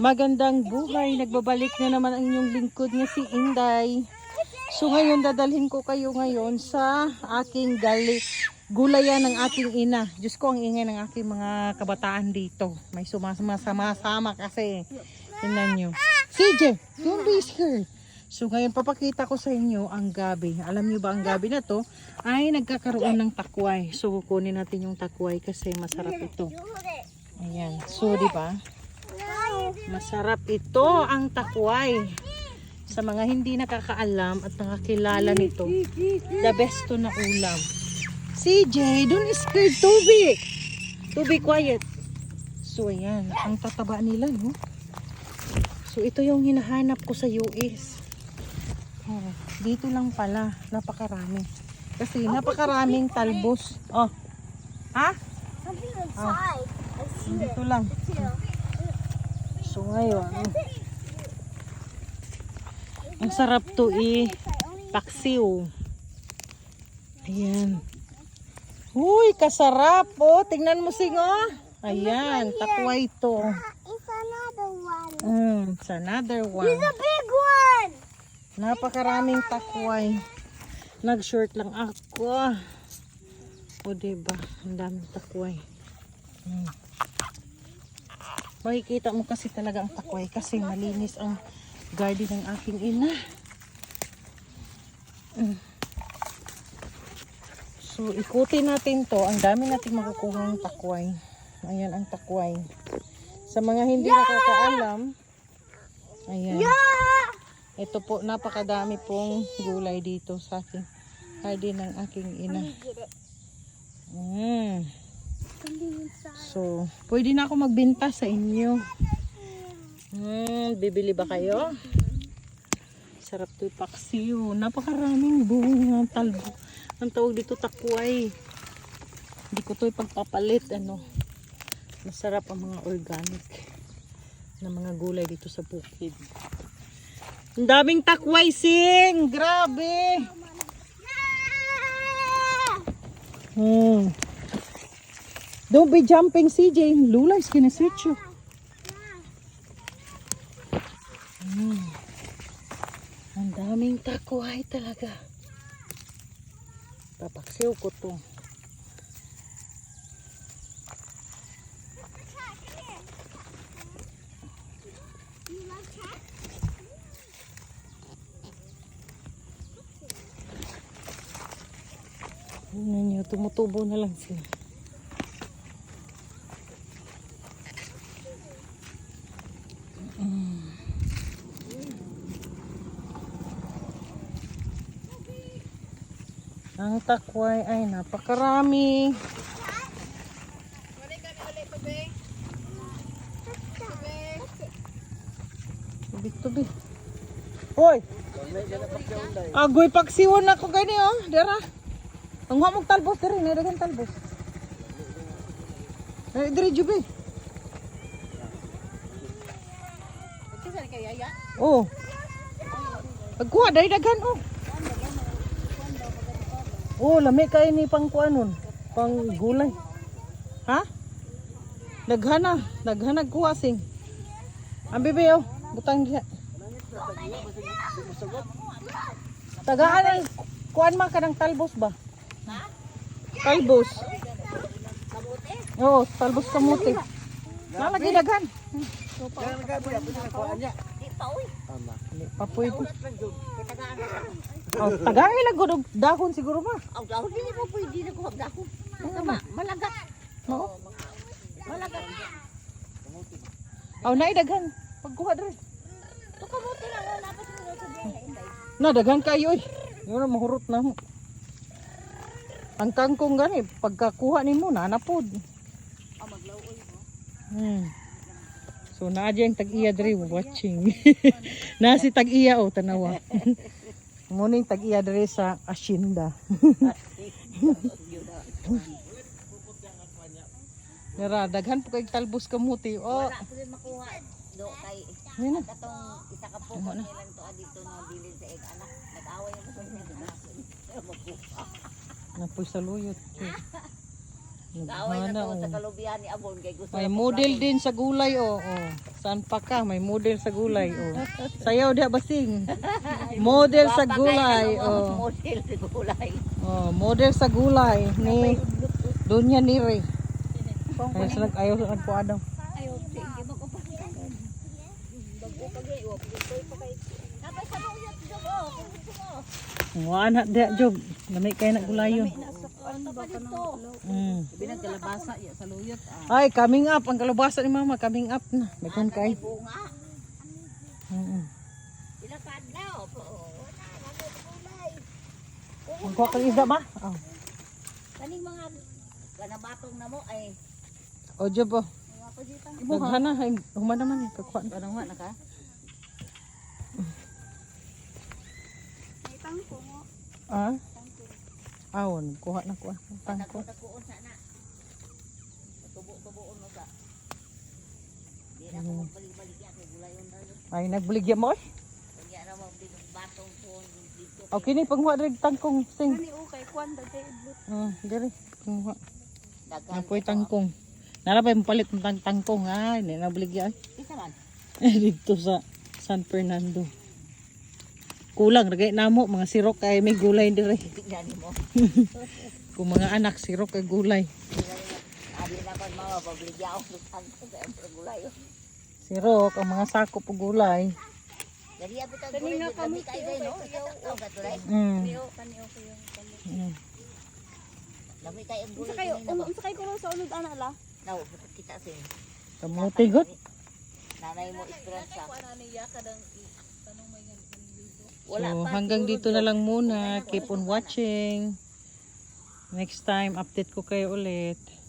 Magandang buhay. Nagbabalik na naman ang inyong lingkod nga si Inday. So ngayon dadalhin ko kayo ngayon sa aking gali gulayan ng aking ina. Diyos ko ang ingay ng aking mga kabataan dito. May sumasama-sama kasi. Tingnan nyo. CJ, don't be scared. So ngayon papakita ko sa inyo ang gabi. Alam niyo ba ang gabi na to ay nagkakaroon ng takway. So kukunin natin yung takway kasi masarap ito. Ayan. So di ba? Masarap ito ang takway. Sa mga hindi nakakaalam at nakakilala nito, the best to na ulam. CJ, don't scared Toby. Toby, quiet. So ayan, ang tataba nila, no? So ito yung hinahanap ko sa US. Oh, dito lang pala, napakarami. Kasi napakaraming talbos. Oh. Ha? See it. Dito lang. So ngayon, ang sarap to eh. Paksiw. Ayan. Uy, kasarap oh. Tingnan mo sing oh. Ayan, takway to. It's another one. Mm, it's another one. It's a big one. Napakaraming takway. Nag-short lang ako. O diba, ang daming takway. Mm. Makikita mo kasi talaga ang takway kasi malinis ang garden ng aking ina. Mm. So, ikutin natin to. Ang dami natin makukuha ng takway. Ayan ang takway. Sa mga hindi nakakaalam, ayan. Ito po, napakadami pong gulay dito sa aking garden ng aking ina. Mm. So, pwede na ako magbenta sa inyo. Mm, bibili ba kayo? Sarap to paksiw. Napakaraming bunga talbo. Ang tawag dito takway. Hindi ko to ipagpapalit. Ano. Masarap ang mga organic na mga gulay dito sa bukid. Ang daming takway, sing! Grabe! Hmm. Don't be jumping, CJ. Lula is gonna switch you. Hmm. Ang daming takway talaga. Papaksiw ko to. Tingnan nyo, tumutubo na lang sila. Ang takway ay napakarami. Tubig, tubig. Hoy! Agoy pagsiwon ako gani oh, dara. Ang huwag mong talbos diri, na dagan talbos. Eh, diri jubi. Oh. Dahil daghan oh. Oh, lami kayo ni pang kuanon. Pang gulay. Ha? Daghan na. Daghan nagkuha sing. Ang bibi oh. Butang diha. Tagaan ang kuan man ka ng talbos ba? Talbos. Oo, talbos kamuti. Lalagay daghan. Papoy ko. Oh, tagaan ilag gud og dahon siguro ba? Ang dahon din mo pwede na ko dahon. Tama, malagat. Oo. Malagat. Oh, naay daghan. Pagkuha dre. To kamuti lang wala pa sa sa inday. Na daghan kayo oy. Yun ang mahurot na mo. Ang kangkong gani pagkakuha nimo na napod. Hmm. So naa diyang tag-iya diri watching. na si tag-iya oh tanawa. Muning tag-iya diri sa asyenda. Nara, daghan po kay talbos kamuti. Oh, Wala din makuha. Do kay na. katong isa ka po ko nilang to dito no bilin sa egg anak. Nag-away ako sa inyo. Napoy sa luyot. Kaaway na to sa oh. kalubihan ni Abon kay gusto May model din sa gulay, oh. oh. Saan pa ka? May model sa gulay, oh. Sayaw dia basing. Model sa gulay, ng oh. Model sa gulay. Oh, model sa gulay ni Dunya Nire. Ayaw sa nag ayaw sa nagpuadaw. Ayaw, sige ko pa. Bago pa gay, wa pagkoy pa kay. Napay sa luyot jogo, kung gusto mo. Na dia jog. Lamay kay na gulayon. Mm. Binang kalabasa ya sa luyot. Ay, coming up ang kalabasa ni mama, coming up na. May kun kay. Mm. Ila kadlaw po. Ko. Ang kang isda ba? Oh. Kaning mga kanabatong na mo ay O job oh. Daghan na, human naman. Anong na ka? Ah? Awon, kuha na kuha. Tangko. Nakuon sa na. Tubo-tuboon mo sa. Di na ko magbalik-balik yan kay gulayon tayo. Ay, nagbuligya mo eh. Kaya na mo batong po. Okay ni panghuwa rin tangkong sing. Ani okay, idlot. Ah, dire. Panghuwa. Dagan. Napoy tangkong. Narabay mo palit ng tang tangkong ay, hindi nabuligya ay. Isa man. Eh, dito sa San Fernando. Kulang, ragay namo, mga sirok ay may gulay dire. Mo. Kung mga anak, sirok ay gulay. Ko gulay. Sirok, ang mga sako po gulay. Dari abi ta gulay nga kami kay day no. Mm. Ko. Mm. Lami kay ang gulay. kayo, unsa kayo kuno sa unod ana la? Butot kita sin. Kamuti good. Nanay mo esperanza. So, Wala pa. hanggang dito na lang muna. Keep on watching. Next time, update ko kayo ulit.